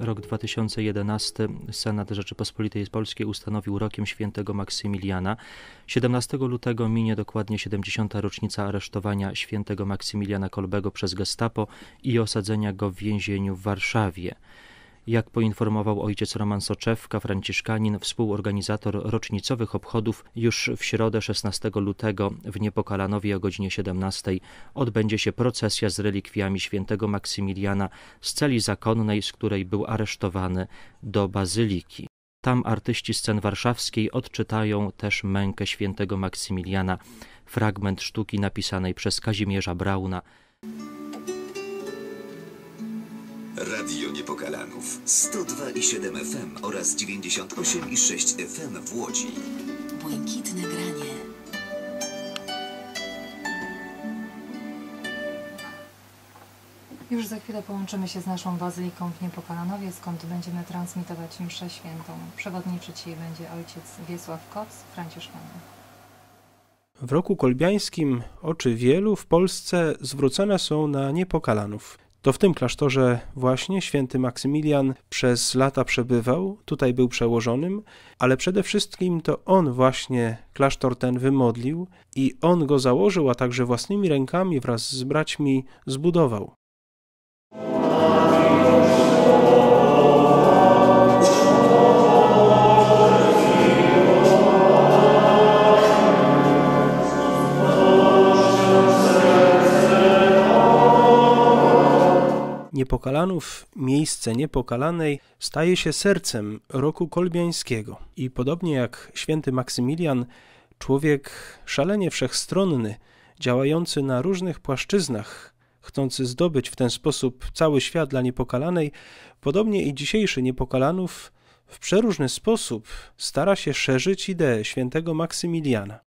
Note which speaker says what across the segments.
Speaker 1: 2011 Senat Rzeczypospolitej Polskiej ustanowił rokiem świętego Maksymiliana. 17 lutego minie dokładnie 70. rocznica aresztowania świętego Maksymiliana Kolbego przez gestapo i osadzenia go w więzieniu w Warszawie. Jak poinformował ojciec Roman Soczewka, franciszkanin, współorganizator rocznicowych obchodów, już w środę 16 lutego w Niepokalanowie o godzinie 17 odbędzie się procesja z relikwiami świętego Maksymiliana z celi zakonnej, z której był aresztowany do bazyliki. Tam artyści scen warszawskiej odczytają też mękę świętego Maksymiliana, fragment sztuki napisanej przez Kazimierza Brauna.
Speaker 2: Radio 102,7 FM oraz 98,6 FM w Łodzi.
Speaker 3: Błękitne granie.
Speaker 4: Już za chwilę połączymy się z naszą bazyliką w Niepokalanowie, skąd będziemy transmitować mszę świętą. Przewodniczy dzisiaj będzie ojciec Wiesław Koc, franciszkanin.
Speaker 5: W roku kolbiańskim oczy wielu w Polsce zwrócone są na Niepokalanów. To w tym klasztorze właśnie święty Maksymilian przez lata przebywał, tutaj był przełożonym, ale przede wszystkim to on właśnie klasztor ten wymodlił i on go założył, a także własnymi rękami wraz z braćmi zbudował. Niepokalanów, miejsce niepokalanej, staje się sercem roku kolbiańskiego. I podobnie jak święty Maksymilian, człowiek szalenie wszechstronny, działający na różnych płaszczyznach, chcący zdobyć w ten sposób cały świat dla niepokalanej, podobnie i dzisiejszy niepokalanów w przeróżny sposób stara się szerzyć ideę świętego Maksymiliana.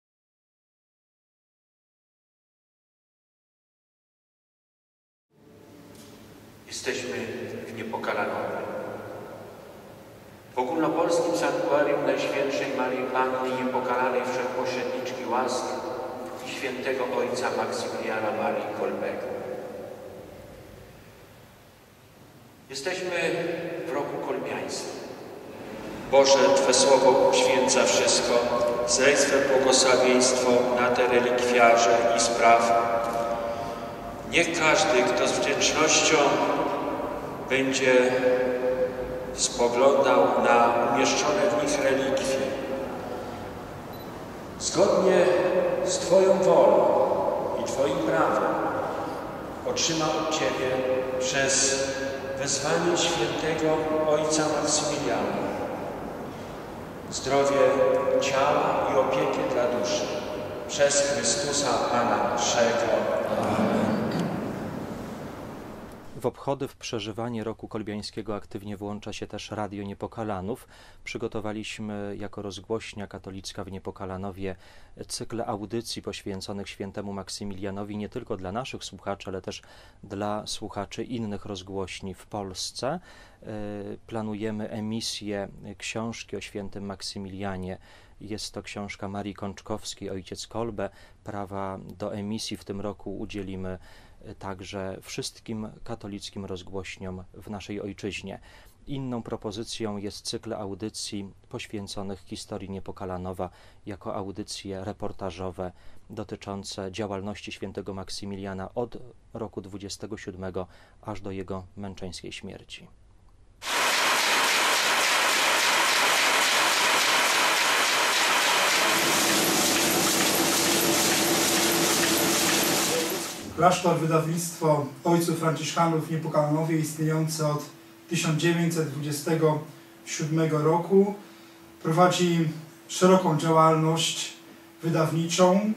Speaker 6: Jesteśmy w Niepokalanowie. W ogólnopolskim sanktuarium Najświętszej Marii Panny Niepokalanej Wszechpośredniczki Łask i świętego Ojca Maksymiliana Marii Kolbego. Jesteśmy w roku kolbiańskim. Boże, Twe Słowo uświęca wszystko, zlej swe błogosławieństwo na te relikwiarze i sprawy. Niech każdy, kto z wdzięcznością będzie spoglądał na umieszczone w nich relikwie. Zgodnie z Twoją wolą i Twoim prawem otrzyma od Ciebie przez wezwanie świętego Ojca Maksymiliana zdrowie ciała i opiekę dla duszy przez Chrystusa Pana naszego. Amen.
Speaker 1: W obchody, w przeżywanie roku kolbiańskiego aktywnie włącza się też Radio Niepokalanów. Przygotowaliśmy jako rozgłośnia katolicka w Niepokalanowie cykl audycji poświęconych świętemu Maksymilianowi nie tylko dla naszych słuchaczy, ale też dla słuchaczy innych rozgłośni w Polsce. E, planujemy emisję książki o świętym Maksymilianie. Jest to książka Marii Kączkowskiej, Ojciec Kolbe. Prawa do emisji w tym roku udzielimy także wszystkim katolickim rozgłośniom w naszej ojczyźnie. Inną propozycją jest cykl audycji poświęconych historii Niepokalanowa jako audycje reportażowe dotyczące działalności świętego Maksymiliana od roku 27 aż do jego męczeńskiej śmierci.
Speaker 7: Klasztor Wydawnictwo Ojców Franciszkanów w Niepokalanowie istniejące od 1927 roku prowadzi szeroką działalność wydawniczą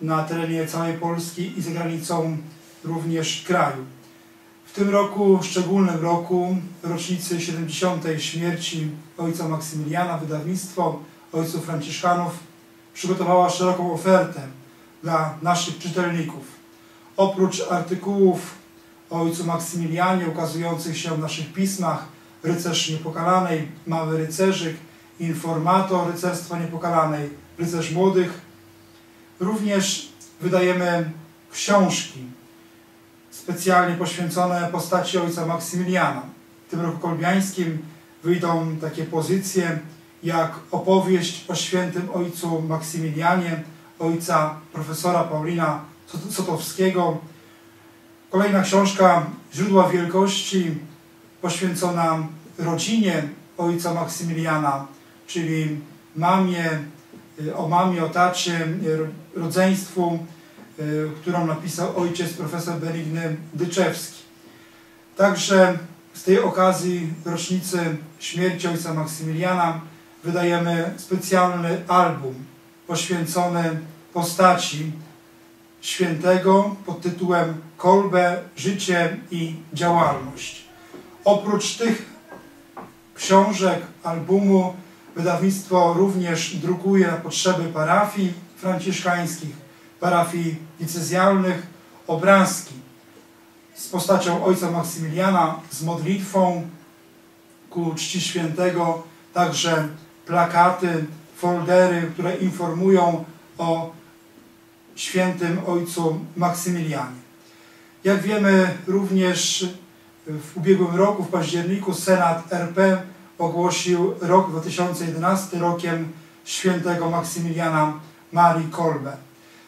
Speaker 7: na terenie całej Polski i za granicą również kraju. W tym roku, szczególnym roku, rocznicy 70. śmierci ojca Maksymiliana, wydawnictwo Ojców Franciszkanów przygotowała szeroką ofertę dla naszych czytelników oprócz artykułów o ojcu Maksymilianie ukazujących się w naszych pismach Rycerz Niepokalanej, Mały Rycerzyk, Informator Rycerstwa Niepokalanej, Rycerz Młodych, również wydajemy książki specjalnie poświęcone postaci ojca Maksymiliana. tym roku kolbiańskim wyjdą takie pozycje jak opowieść o świętym ojcu Maksymilianie, ojca profesora Paulina Sotowskiego. Kolejna książka Źródła Wielkości poświęcona rodzinie ojca Maksymiliana, czyli mamie, o mamie, o tacie, rodzeństwu, którą napisał ojciec profesor Benigny Dyczewski. Także z tej okazji rocznicy śmierci ojca Maksymiliana wydajemy specjalny album poświęcony postaci świętego pod tytułem Kolbe, życie i działalność. Oprócz tych książek, albumu, wydawnictwo również drukuje na potrzeby parafii franciszkańskich, parafii diecezjalnych obrazki z postacią ojca Maksymiliana, z modlitwą ku czci świętego, także plakaty, foldery, które informują o świętym ojcu Maksymilianie. Jak wiemy, również w ubiegłym roku, w październiku, Senat RP ogłosił rok 2011 rokiem świętego Maksymiliana Marii Kolbe.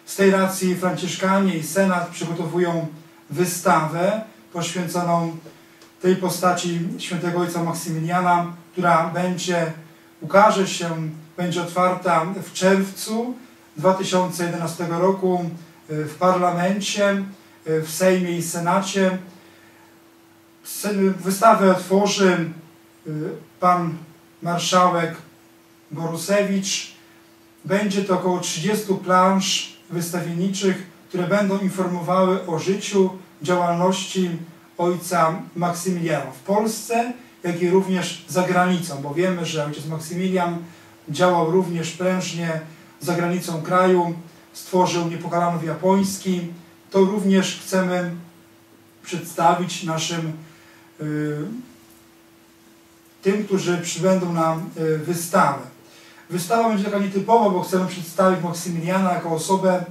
Speaker 7: Z tej racji Franciszkanie i Senat przygotowują wystawę poświęconą tej postaci świętego ojca Maksymiliana, która będzie, ukaże się, będzie otwarta w czerwcu 2011 roku w parlamencie, w Sejmie i Senacie. Wystawę otworzy y, pan marszałek Borusewicz. Będzie to około 30 plansz wystawienniczych, które będą informowały o życiu, działalności ojca Maksymiliana w Polsce, jak i również za granicą, bo wiemy, że ojciec Maksymilian działał również prężnie za granicą kraju, stworzył Niepokalanów Japoński. To również chcemy przedstawić naszym y, tym, którzy przybędą na y, wystawę. Wystawa będzie taka nietypowa, bo chcemy przedstawić Maksymiliana jako osobę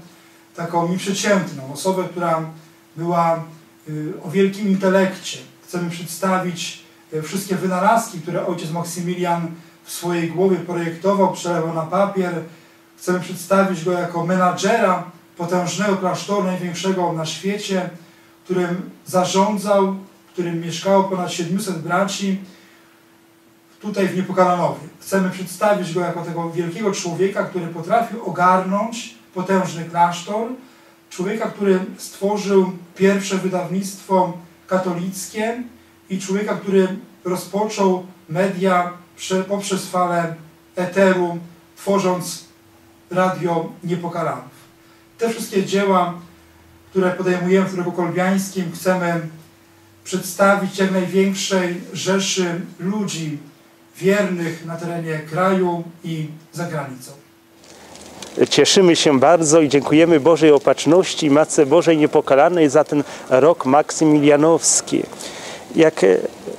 Speaker 7: taką nieprzeciętną, osobę, która była y, o wielkim intelekcie. Chcemy przedstawić wszystkie wynalazki, które ojciec Maksymilian w swojej głowie projektował, przelewał na papier. Chcemy przedstawić go jako menadżera potężnego klasztoru, największego na świecie, którym zarządzał, w którym mieszkało ponad 700 braci, tutaj w Niepokalanowie. Chcemy przedstawić go jako tego wielkiego człowieka, który potrafił ogarnąć potężny klasztor, człowieka, który stworzył pierwsze wydawnictwo katolickie i człowieka, który rozpoczął media poprzez falę eteru, tworząc radio Niepokalanów. Te wszystkie dzieła, które podejmujemy w roku kolbiańskim, chcemy przedstawić jak największej rzeszy ludzi wiernych na terenie kraju i za granicą.
Speaker 8: Cieszymy się bardzo i dziękujemy Bożej Opatrzności, Matce Bożej Niepokalanej za ten rok maksymilianowski. Jak e,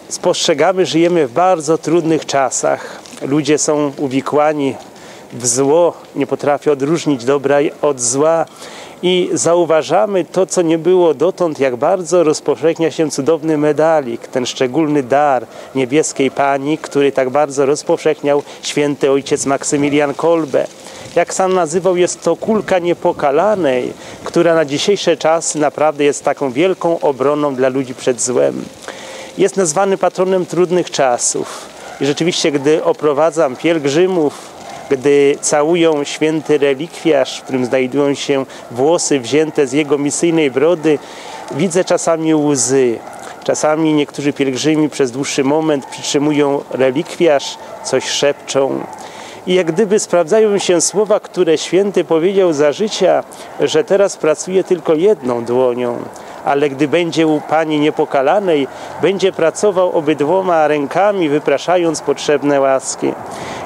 Speaker 8: spostrzegamy, żyjemy w bardzo trudnych czasach. Ludzie są uwikłani w zło, nie potrafią odróżnić dobra od zła i zauważamy to, co nie było dotąd, jak bardzo rozpowszechnia się cudowny medalik, ten szczególny dar niebieskiej Pani, który tak bardzo rozpowszechniał święty ojciec Maksymilian Kolbe. Jak sam nazywał, jest to kulka niepokalanej, która na dzisiejsze czasy naprawdę jest taką wielką obroną dla ludzi przed złem. Jest nazwany patronem trudnych czasów. I rzeczywiście, gdy oprowadzam pielgrzymów gdy całują święty relikwiarz, w którym znajdują się włosy wzięte z jego misyjnej brody, widzę czasami łzy. Czasami niektórzy pielgrzymi przez dłuższy moment przytrzymują relikwiarz, coś szepczą. I jak gdyby sprawdzają się słowa, które święty powiedział za życia, że teraz pracuje tylko jedną dłonią, ale gdy będzie u Pani Niepokalanej, będzie pracował obydwoma rękami, wypraszając potrzebne łaski.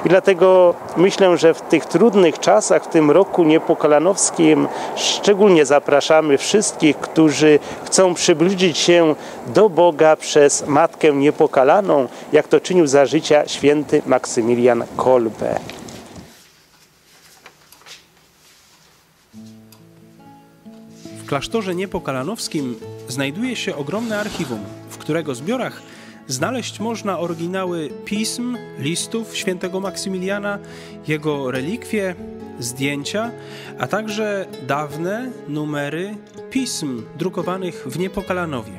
Speaker 8: I dlatego myślę, że w tych trudnych czasach, w tym roku niepokalanowskim, szczególnie zapraszamy wszystkich, którzy chcą przybliżyć się do Boga przez Matkę Niepokalaną, jak to czynił za życia święty Maksymilian Kolbe.
Speaker 5: Klasztorze niepokalanowskim znajduje się ogromne archiwum, w którego zbiorach Znaleźć można oryginały pism, listów świętego Maksymiliana, jego relikwie, zdjęcia, a także dawne numery pism drukowanych w Niepokalanowie.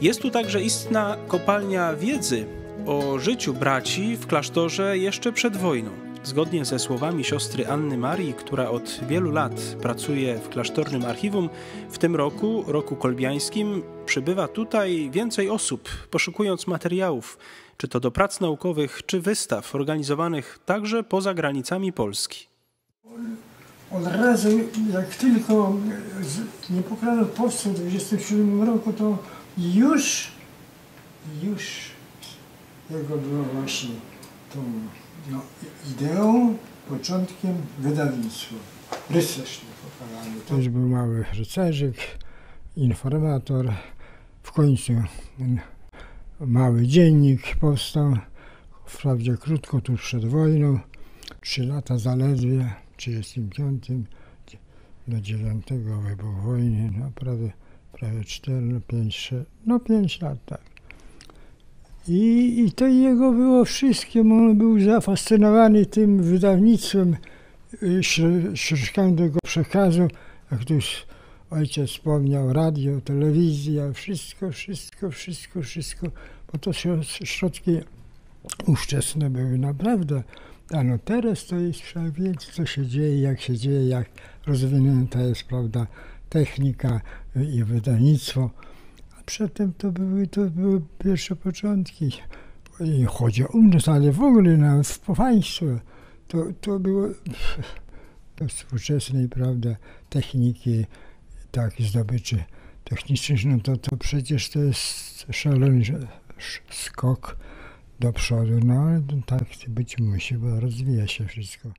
Speaker 5: Jest tu także istna kopalnia wiedzy o życiu braci w klasztorze jeszcze przed wojną. Zgodnie ze słowami siostry Anny Marii, która od wielu lat pracuje w klasztornym archiwum, w tym roku, roku kolbiańskim, przybywa tutaj więcej osób, poszukując materiałów, czy to do prac naukowych, czy wystaw organizowanych także poza granicami Polski.
Speaker 9: Od razu, jak tylko nie pokrano w Polsce w 27 roku, to już, już jego było właśnie tą no, ideą, początkiem wydawnictwa. Rycerz niepokalany. To już był mały rycerzyk, informator. W końcu mały dziennik powstał, wprawdzie krótko, tuż przed wojną, trzy lata zaledwie, w 1935 do 9 wybuch wojny, no prawie, prawie 4, no 5, 6, no 5 lat, tak. I, I to jego było wszystkim. On był zafascynowany tym wydawnictwem, ścieżkami tego przekazu. Jak tu już ojciec wspomniał, radio, telewizja, wszystko, wszystko, wszystko, wszystko. Bo to środki ówczesne były naprawdę. A no teraz to jest trzeba wiedzieć, co się dzieje, jak się dzieje, jak rozwinięta jest, prawda, technika i wydawnictwo. Przedtem to były, to były pierwsze początki. Nie chodzi o nas, ale w ogóle nawet w państwo. To, to było do współczesnej, prawda, techniki, tak, zdobyczy technicznych, no to, to przecież to jest szalony skok do przodu, no ale tak być musi, bo rozwija się wszystko.